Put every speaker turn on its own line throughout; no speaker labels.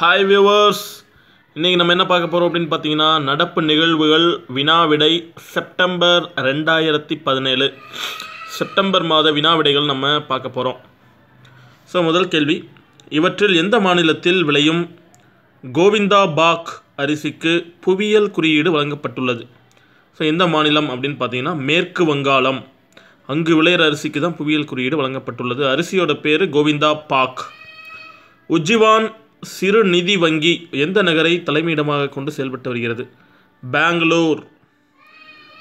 Hi viewers இன்றைக்கி நம்ம என்ன பார்க்க போகிறோம் அப்படின்னு பார்த்தீங்கன்னா நடப்பு நிகழ்வுகள் வினாவிடை செப்டம்பர் ரெண்டாயிரத்தி பதினேழு. செப்டம்பர் மாத வினாவிடைகள் நம்ம பார்க்க போகிறோம் ஸோ முதல் கேள்வி. இவற்றில் எந்த மாநிலத்தில் விளையும் கோவிந்தா பாக் அரிசிக்கு புவியியல் குறியீடு வழங்கப்பட்டுள்ளது? ஸோ எந்த மாநிலம் அப்படின்னு பார்த்தீங்கன்னா மேற்கு வங்காளம். அங்கு விளையிற அரிசிக்கு தான் புவியியல் குறியீடு வழங்கப்பட்டுள்ளது. அரிசியோட பேர் கோவிந்தா பாக். உஜ்ஜிவான் சிறு நிதி வங்கி எந்த நகரை தலைமையிடமாக கொண்டு செயல்பட்டு வருகிறது? பெங்களூர்.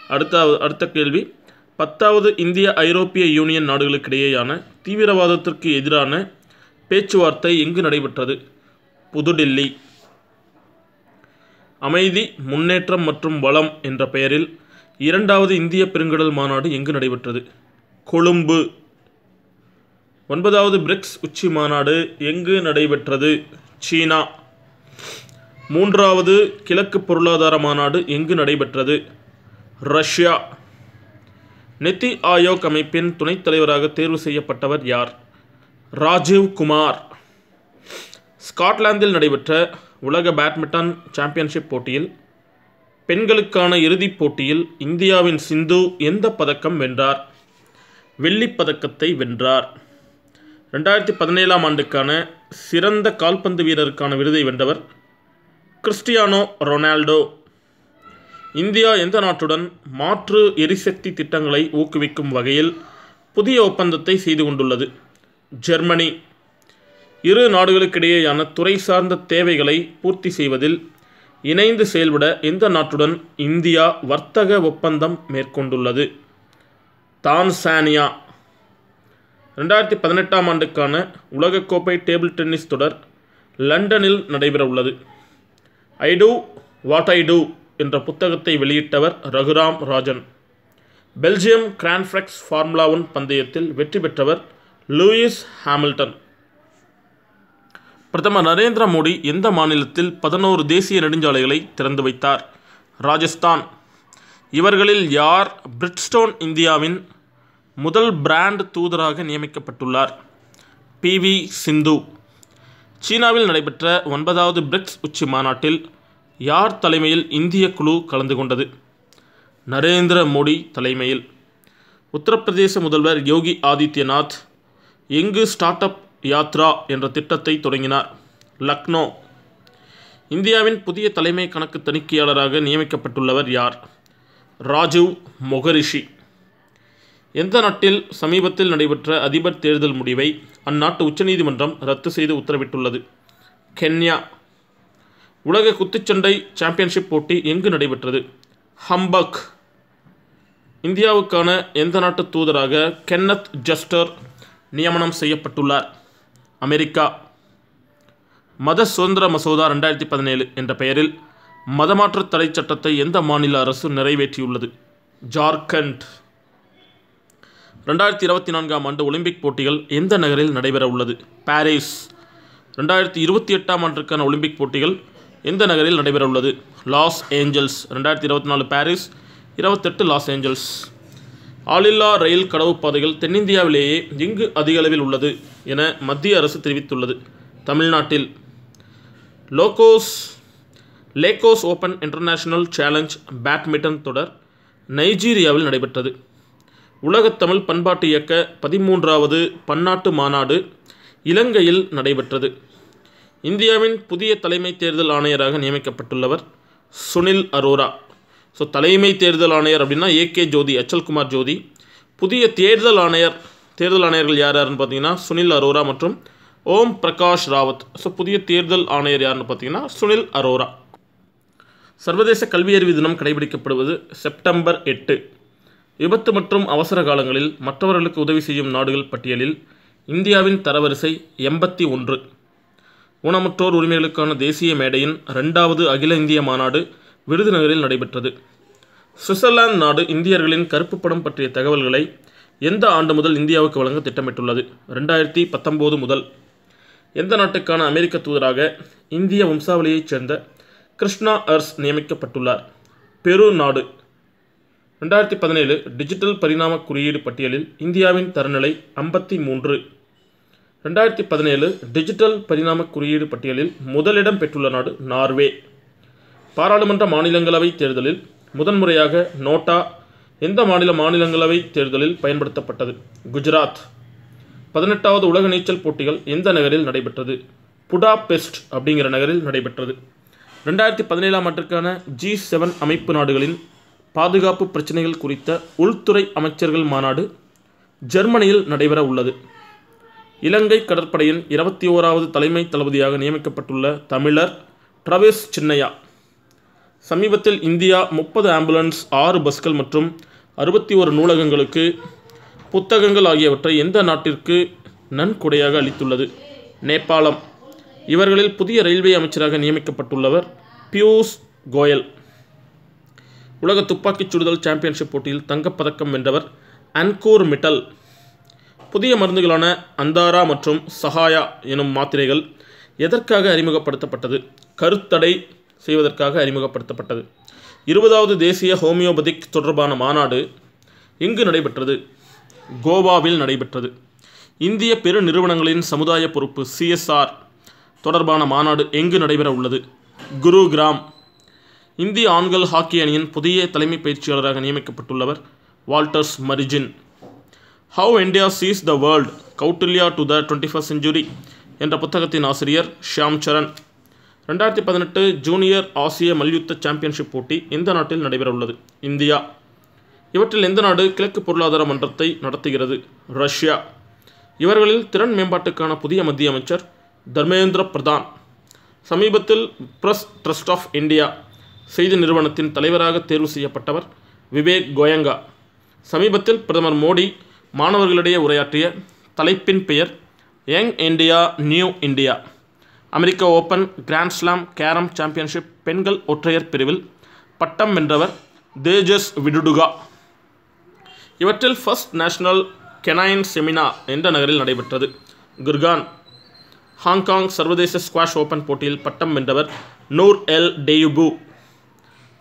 அடுத்த அடுத்த கேள்வி. பத்தாவது இந்திய ஐரோப்பிய யூனியன் நாடுகளுக்கிடையேயான தீவிரவாதத்திற்கு எதிரான பேச்சுவார்த்தை எங்கு நடைபெற்றது? புதுடில்லி. அமைதி முன்னேற்றம் மற்றும் வளம் என்ற பெயரில் இரண்டாவது இந்திய பெருங்கடல் மாநாடு எங்கு நடைபெற்றது? கொழும்பு. ஒன்பதாவது பிரிக்ஸ் உச்சி மாநாடு எங்கு நடைபெற்றது? சீனா. மூன்றாவது கிழக்கு பொருளாதார மாநாடு எங்கு நடைபெற்றது? ரஷ்யா. நித்தி ஆயோக் அமைப்பின் துணைத் தலைவராக தேர்வு செய்யப்பட்டவர் யார்? ராஜீவ் குமார். ஸ்காட்லாந்தில் நடைபெற்ற உலக பேட்மிண்டன் சாம்பியன்ஷிப் போட்டியில் பெண்களுக்கான இறுதிப் போட்டியில் இந்தியாவின் சிந்து எந்த பதக்கம் வென்றார்? வெள்ளிப் பதக்கத்தை வென்றார். ரெண்டாயிரத்தி பதினேழாம் ஆண்டுக்கான சிறந்த கால்பந்து வீரருக்கான விருதை வென்றவர் கிறிஸ்டியானோ ரொனால்டோ. இந்தியா எந்த நாட்டுடன் மாற்று எரிசக்தி திட்டங்களை ஊக்குவிக்கும் வகையில் புதிய ஒப்பந்தத்தை செய்து கொண்டுள்ளது. ஜெர்மனி. இரு நாடுகளுக்கிடையேயான துறை சார்ந்த தேவைகளை பூர்த்தி செய்வதில் இணைந்து செயல்பட எந்த நாட்டுடன் இந்தியா வர்த்தக ஒப்பந்தம் மேற்கொண்டுள்ளது? தான்சானியா. ரெண்டாயிரத்தி பதினெட்டாம் ஆண்டுக்கான உலகக்கோப்பை டேபிள் டென்னிஸ் தொடர் லண்டனில் நடைபெற உள்ளது I do what I do என்ற புத்தகத்தை வெளியிட்டவர் Raghuram Rajan. Belgium grand prix formula one பந்தயத்தில் வெற்றி பெற்றவர் லூயிஸ் ஹாமில்டன். பிரதமர் நரேந்திர மோடி எந்த மாநிலத்தில் பதினோரு தேசிய நெடுஞ்சாலைகளை திறந்து வைத்தார்? ராஜஸ்தான். இவர்களில் யார் பிரிட்ஸ்டோன் இந்தியாவின் முதல் பிராண்ட் தூதராக நியமிக்கப்பட்டுள்ளார். பி. வி. சிந்து. சீனாவில் நடைபெற்ற ஒன்பதாவது பிரிக்ஸ் உச்சி மாநாட்டில் யார் தலைமையில் இந்திய குழு கலந்து கொண்டது? நரேந்திர மோடி தலைமையில். உத்தரப்பிரதேச முதல்வர் யோகி ஆதித்யநாத் எங்கு ஸ்டார்ட் அப் யாத்ரா என்ற திட்டத்தை தொடங்கினார்? லக்னோ. இந்தியாவின் புதிய தலைமை கணக்கு தணிக்கையாளராக நியமிக்கப்பட்டுள்ளவர் யார்? ராஜீவ் மொகரிஷி. எந்த நாட்டில் சமீபத்தில் நடைபெற்ற அதிபர் தேர்தல் முடிவை அந்நாட்டு உச்சநீதிமன்றம் ரத்து செய்து உத்தரவிட்டுள்ளது? கென்யா. உலக குத்துச்சண்டை சாம்பியன்ஷிப் போட்டி எங்கு நடைபெற்றது? ஹம்பக். இந்தியாவுக்கான எந்த நாட்டு தூதராக கென்னத் ஜஸ்டர் நியமனம் செய்யப்பட்டுள்ளார்? அமெரிக்கா. மத சுதந்திர மசோதா ரெண்டாயிரத்தி பதினேழு என்ற பெயரில் மதமாற்ற தடை சட்டத்தை எந்த மாநில அரசு நிறைவேற்றியுள்ளது? ஜார்க்கண்ட். ரெண்டாயிரத்தி இருபத்தி நான்காம் ஆண்டு ஒலிம்பிக் போட்டிகள் எந்த நகரில் நடைபெற உள்ளது பாரிஸ். ரெண்டாயிரத்தி இருபத்தி எட்டாம் ஆண்டிற்கான ஒலிம்பிக் போட்டிகள் எந்த நகரில் நடைபெற உள்ளது லாஸ் ஏஞ்சல்ஸ். ரெண்டாயிரத்தி இருபத்தி நாலு பாரிஸ். இருபத்தெட்டு லாஸ் ஏஞ்சல்ஸ். ஆளில்லா ரயில் கடவு பாதைகள் தென்னிந்தியாவிலேயே எங்கு அதிக அளவில் உள்ளது என மத்திய அரசு தெரிவித்துள்ளது. தமிழ்நாட்டில் Lagos Lagos open international challenge badminton தொடர் நைஜீரியாவில் நடைபெற்றது. உலகத்தமிழ் பண்பாட்டு இயக்க பதிமூன்றாவது பன்னாட்டு மாநாடு இலங்கையில் நடைபெற்றது. இந்தியாவின் புதிய தலைமை தேர்தல் ஆணையராக நியமிக்கப்பட்டுள்ளவர் சுனில் அரோரா. ஸோ தலைமை தேர்தல் ஆணையர் அப்படின்னா ஏகே ஜோதி அச்சல்குமார் ஜோதி. புதிய தேர்தல் ஆணையர் தேர்தல் ஆணையர்கள் யார் யாருன்னு பார்த்தீங்கன்னா சுனில் அரோரா மற்றும் ஓம் பிரகாஷ் ராவத். ஸோ புதிய தேர்தல் ஆணையர் யாருன்னு பார்த்தீங்கன்னா சுனில் அரோரா. சர்வதேச கல்வியறிவு தினம் கடைபிடிக்கப்படுவது செப்டம்பர் எட்டு. விபத்து மற்றும் அவசர காலங்களில் மற்றவர்களுக்கு உதவி செய்யும் நாடுகள் பட்டியலில் இந்தியாவின் தரவரிசை எண்பத்தி ஒன்று. ஊனமுற்றோர் உரிமைகளுக்கான தேசிய மேடையின் ரெண்டாவது அகில இந்திய மாநாடு விருதுநகரில் நடைபெற்றது. சுவிட்சர்லாந்து நாடு இந்தியர்களின் கருப்பு படம் பற்றிய தகவல்களை எந்த ஆண்டு முதல் இந்தியாவுக்கு வழங்க திட்டமிட்டுள்ளது? ரெண்டாயிரத்தி பத்தொம்போது முதல். எந்த நாட்டுக்கான அமெரிக்க தூதராக இந்திய வம்சாவளியைச் சேர்ந்த கிருஷ்ணா அர்ஸ் நியமிக்கப்பட்டுள்ளார்? பெரு நாடு. ரெண்டாயிரத்தி பதினேழு டிஜிட்டல் பரிணாம குறியீடு பட்டியலில் இந்தியாவின் தரநிலை ஐம்பத்தி மூன்று. ரெண்டாயிரத்தி பதினேழு டிஜிட்டல் பரிணாம குறியீடு பட்டியலில் முதலிடம் பெற்றுள்ள நாடு நார்வே. பாராளுமன்ற மாநிலங்களவை தேர்தலில் முதன்முறையாக நோட்டா எந்த மாநில மாநிலங்களவை தேர்தலில் பயன்படுத்தப்பட்டது? குஜராத். பதினெட்டாவது உலக நீச்சல் போட்டிகள் எந்த நகரில் நடைபெற்றது? புடாபெஸ்ட் அப்படிங்கிற நகரில் நடைபெற்றது. ரெண்டாயிரத்தி பதினேழாம் ஆண்டிற்கான ஜி செவன் அமைப்பு நாடுகளின் பாதுகாப்பு பிரச்சினைகள் குறித்த உள்துறை அமைச்சர்கள் மாநாடு ஜெர்மனியில் நடைபெற உள்ளது. இலங்கை கடற்படையின் இருபத்தி ஓராவது தலைமை தளபதியாக நியமிக்கப்பட்டுள்ள தமிழர் ட்ரவேஸ் சின்னையா. சமீபத்தில் இந்தியா முப்பது ஆம்புலன்ஸ் ஆறு பஸ்கள் மற்றும் அறுபத்தி ஒரு நூலகங்களுக்கு புத்தகங்கள் ஆகியவற்றை எந்த நாட்டிற்கு நன்கொடையாக அளித்துள்ளது? நேபாளம். இவர்களில் புதிய ரயில்வே அமைச்சராக நியமிக்கப்பட்டுள்ளவர் பியூஷ் கோயல். உலக துப்பாக்கிச் சுடுதல் சாம்பியன்ஷிப் போட்டியில் தங்கப்பதக்கம் வென்றவர் அன்கோர் மிட்டல். புதிய மருந்துகளான அந்தாரா மற்றும் சஹாயா எனும் மாத்திரைகள் எதற்காக அறிமுகப்படுத்தப்பட்டது? கருத்தடை செய்வதற்காக அறிமுகப்படுத்தப்பட்டது. இருபதாவது தேசிய ஹோமியோபதிக் தொடர்பான மாநாடு எங்கு நடைபெற்றது. கோவாவில் நடைபெற்றது. இந்திய பெரு நிறுவனங்களின் சமுதாய பொறுப்பு சிஎஸ்ஆர் தொடர்பான மாநாடு எங்கு நடைபெற உள்ளது குருகிராம். இந்திய ஆண்கள் ஹாக்கி அணியின் புதிய தலைமை பயிற்சியாளராக நியமிக்கப்பட்டுள்ளவர் Walters Marijne. How India sees the world Kautilya to the twenty first century என்ற புத்தகத்தின் ஆசிரியர் ஷியாம் சரண். ரெண்டாயிரத்தி பதினெட்டு ஜூனியர் ஆசிய மல்யுத்த சாம்பியன்ஷிப் போட்டி எந்த நாட்டில் நடைபெற உள்ளது இந்தியா. இவற்றில் எந்த நாடு கிழக்கு பொருளாதார மன்றத்தை நடத்துகிறது? ரஷ்யா. இவர்களில் திறன் மேம்பாட்டுக்கான புதிய மத்திய அமைச்சர் தர்மேந்திர பிரதான். சமீபத்தில் பிரஸ் ட்ரஸ்ட் ஆஃப் இந்தியா செய்தி நிறுவனத்தின் தலைவராக தேர்வு செய்யப்பட்டவர் விவேக் கோயங்கா. சமீபத்தில் பிரதமர் மோடி மாணவர்களிடையே உரையாற்றிய தலைப்பின் பெயர் யங் இந்தியா நியூ இந்தியா. அமெரிக்க open grand slam carrom championship பெண்கள் ஒற்றையர் பிரிவில் பட்டம் வென்றவர் தேஜஸ் விடுடுகா. இவற்றில் ஃபர்ஸ்ட் நேஷனல் கெனைன் செமினா என்ற நகரில் நடைபெற்றது. குர்கான். ஹாங்காங் சர்வதேச ஸ்குவாஷ் ஓப்பன் போட்டியில் பட்டம் வென்றவர் நூர் எல் டெயுபு.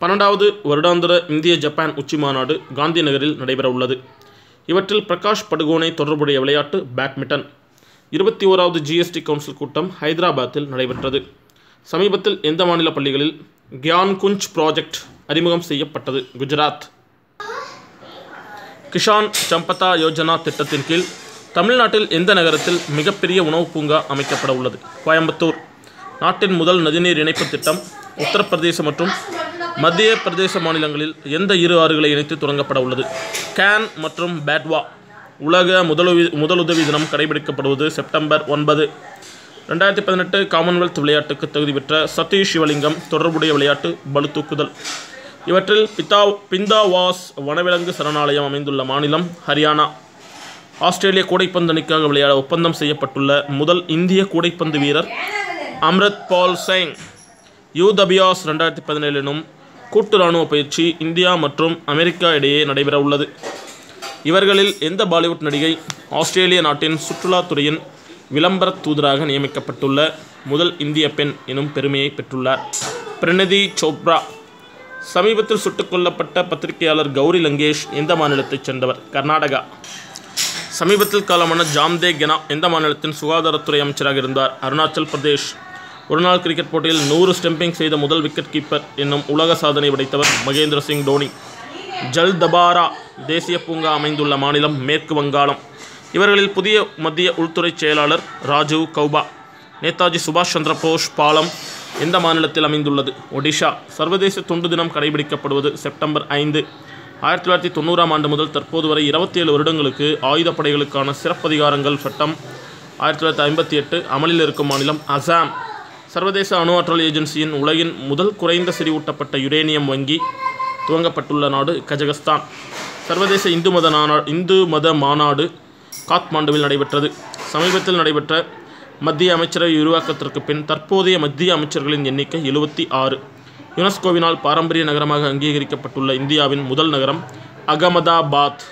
பன்னெண்டாவது வருடாந்திர இந்திய ஜப்பான் உச்சி மாநாடு காந்தி நகரில் நடைபெற உள்ளது இவற்றில் பிரகாஷ் படுகோனை தொடர்புடைய விளையாட்டு பேட்மிண்டன். இருபத்தி ஓராவது ஜிஎஸ்டி கவுன்சில் கூட்டம் ஹைதராபாத்தில் நடைபெற்றது. சமீபத்தில் எந்த மாநில பள்ளிகளில் கியான் குஞ்ச் ப்ராஜெக்ட் அறிமுகம் செய்யப்பட்டது? குஜராத். கிஷான் சம்பதா யோஜனா திட்டத்தின் கீழ் தமிழ்நாட்டில் எந்த நகரத்தில் மிகப்பெரிய உணவுப் பூங்கா அமைக்கப்பட உள்ளது கோயம்புத்தூர். நாட்டின் முதல் நதிநீர் இணைப்பு திட்டம் உத்தரப்பிரதேசம் மற்றும் மத்திய பிரதேச மாநிலங்களில் எந்த இரு ஆறுகளை இணைத்து தொடங்கப்பட உள்ளது? கேன் மற்றும் பேட்வா உலக முதலுவி முதலுதவி தினம் கடைபிடிக்கப்படுவது செப்டம்பர் ஒன்பது. ரெண்டாயிரத்தி பதினெட்டு காமன்வெல்த் விளையாட்டுக்கு தகுதி பெற்ற சதீஷ் சிவலிங்கம் தொடர்புடைய விளையாட்டு பளுதூக்குதல். இவற்றில் பித்தா பிந்தாவாஸ் வனவிலங்கு சரணாலயம் அமைந்துள்ள மாநிலம் ஹரியானா. ஆஸ்திரேலிய கூடைப்பந்து அணிக்காக விளையாட ஒப்பந்தம் செய்யப்பட்டுள்ள முதல் இந்திய கூடைப்பந்து வீரர் அம்ரித் பால் சிங். யூத் அபியாஸ் ரெண்டாயிரத்தி பதினேழு எனும் கூட்டு இராணுவ பயிற்சி இந்தியா மற்றும் அமெரிக்கா இடையே நடைபெற உள்ளது. இவர்களில் எந்த பாலிவுட் நடிகை ஆஸ்திரேலிய நாட்டின் சுற்றுலாத்துறையின் விளம்பர தூதராக நியமிக்கப்பட்டுள்ள முதல் இந்திய பெண் எனும் பெருமையை பெற்றுள்ளார். பிரணதி சோப்ரா. சமீபத்தில் சுட்டுக் கொல்லப்பட்ட பத்திரிகையாளர் கௌரி லங்கேஷ் எந்த மாநிலத்தைச் சேர்ந்தவர்? கர்நாடகா. சமீபத்தில் காலமான ஜாம்தே கெனா எந்த மாநிலத்தின் சுகாதாரத்துறை அமைச்சராக இருந்தார்? அருணாச்சல் பிரதேஷ். ஒருநாள் கிரிக்கெட் போட்டியில் நூறு ஸ்டெம்பிங் செய்த முதல் விக்கெட் கீப்பர் என்னும் உலக சாதனை படைத்தவர் மகேந்திர சிங் தோனி. ஜல்தபாரா தேசிய பூங்கா அமைந்துள்ள மாநிலம் மேற்கு வங்காளம். இவர்களில் புதிய மத்திய உள்துறை செயலாளர் ராஜீவ் கௌபா நேதாஜி சுபாஷ் சந்திர போஸ் பாலம் எந்த மாநிலத்தில் அமைந்துள்ளது? ஒடிஷா. சர்வதேச தொண்டு தினம் கடைபிடிக்கப்படுவது செப்டம்பர் ஐந்து. ஆயிரத்தி தொள்ளாயிரத்தி தொண்ணூறாம் ஆண்டு முதல் தற்போது வரை இருபத்தி ஏழு வருடங்களுக்கு ஆயுதப்படைகளுக்கான சிறப்பதிகாரங்கள் சட்டம் ஆயிரத்தி தொள்ளாயிரத்தி ஐம்பத்தி எட்டு அமலில் இருக்கும் மாநிலம் அசாம். சர்வதேச அணு ஆற்றல் ஏஜென்சியின் உலகின் முதல் குறைந்த செறிவூட்டப்பட்ட யுரேனியம் வங்கி துவங்கப்பட்டுள்ள நாடு கஜகஸ்தான். சர்வதேச இந்து மத நானா இந்து மத மாநாடு காத்மாண்டுவில் நடைபெற்றது. சமீபத்தில் நடைபெற்ற மத்திய அமைச்சரவை உருவாக்கத்திற்கு பின் தற்போதைய மத்திய அமைச்சர்களின் எண்ணிக்கை எழுபத்தி ஆறு. யுனெஸ்கோவினால் பாரம்பரிய நகரமாக அங்கீகரிக்கப்பட்டுள்ள இந்தியாவின் முதல் நகரம் அகமதாபாத்.